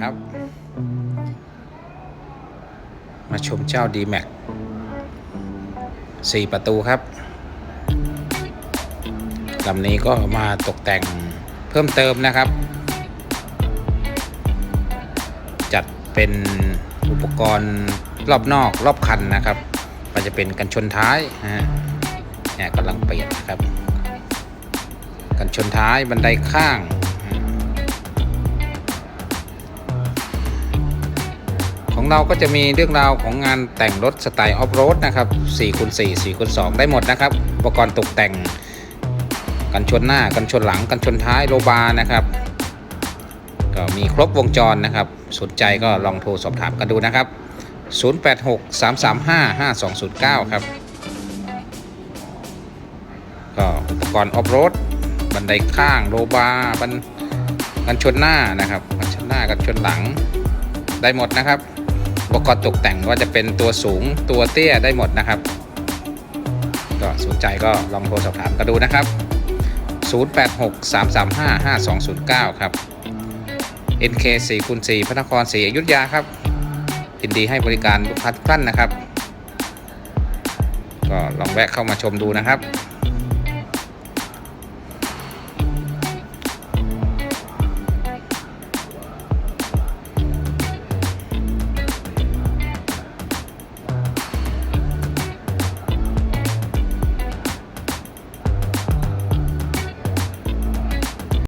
ครับ มาชมเจ้า d m a x 4ประตูครับลำนี้ก็มาตกแต่งเพิ่มเติมนะครับ จัดเป็นอุปกรณ์รอบนอกรอบคันนะครับ มันจะเป็นกันชนท้ายนะฮะเนี่ยกำลังเปลี่ยนนะครับ กันชนท้ายบันไดข้าง ของเราก็จะมีเรื่องราวของงานแต่งรถสไตล์ออฟโรดนะครับ4คูณ4 4คูณ2ได้หมดนะครับ อุปกรณ์ตกแต่ง กันชนหน้า กันชนหลัง กันชนท้ายโลบาร์นะครับ ก็มีครบวงจรนะครับ สนใจก็ลองโทรสอบถามกันดูนะครับ 086 335 5209 ครับ ก็อุปกรณ์ออฟโรด บันไดข้างโลบาร์บันกันชนหน้านะครับ กันชนหน้า กันชนหลังได้หมดนะครับ อุปกรณ์ตกแต่งว่าจะเป็นตัวสูงตัวเตี้ยได้หมดนะครับ ก็สนใจก็ลองโทรสอบถามกันดูนะครับ 086 335 5209 ครับ NK 4คูณ4พระนครศรีอยุธยาครับยินดีให้บริการลูกค้าทุกท่านนะครับ ก็ลองแวะเข้ามาชมดูนะครับ